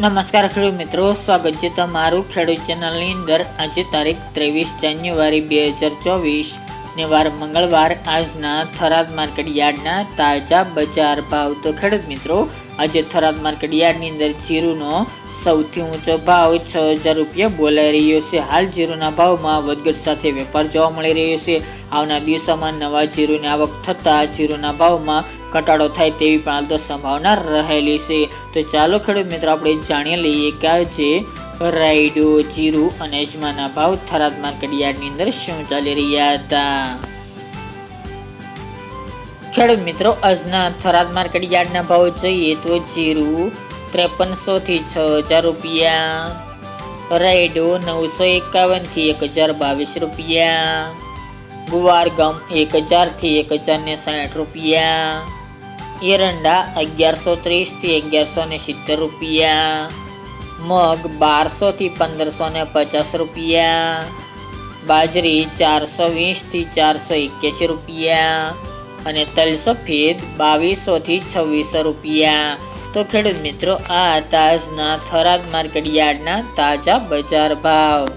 નમસ્કાર ખેડૂત મિત્રો, સ્વાગત છે તમારું ખેડૂત ચેનલની અંદર. આજે તારીખ ત્રેવીસ જાન્યુઆરી બે હજાર ચોવીસ ને વાર મંગળવાર. આજના થરાદ માર્કેટ યાર્ડના તાજા બજાર ભાવ. તો ખેડૂત મિત્રો, આજે થરાદ માર્કેટ યાર્ડની અંદર જીરુનો સૌથી ઊંચો ભાવ છ હજાર રૂપિયા બોલાઈ રહ્યો છે. હાલ જીરુના ભાવમાં વધઘટ સાથે વેપાર જોવા મળી રહ્યો છે. આવનાર દિવસોમાં નવા જીરુની આવક થતાં જીરુના ભાવમાં ઘટાડો થાય તેવી પણ હાલ સંભાવના રહેલી છે. તો ચાલો ખેડૂત મિત્રો, આપણે જાણી લઈએ કે આજે રાયડો, જીરું અને અજમાના ભાવ થરાદ માર્કેટ યાર્ડની અંદર શું ચાલી રહ્યા હતા? ખેડૂત મિત્રો આજના થરાદ માર્કેટ યાર્ડના ભાવ જોઈએ તો જીરું ત્રેપનસો થી છ હજાર રૂપિયા, રાયડો નવસો એકાવનથી એક હજાર બાવીસ રૂપિયા, ગુવાર ગમ એક હજારથી એક હજાર ને સાઠ રૂપિયા એરંડા અગિયારસો ત્રીસથી અગિયારસો ને સિત્તેર રૂપિયા. મગ બારસોથી પંદરસો ને પચાસ રૂપિયા. બાજરી ચારસો વીસથી ચારસો એક્યાસી રૂપિયા. અને તલ સફેદ બાવીસોથી છવ્વીસો રૂપિયા. તો ખેડૂત મિત્રો, આ તાજના થરાદ માર્કેટ યાર્ડના તાજા બજાર ભાવ.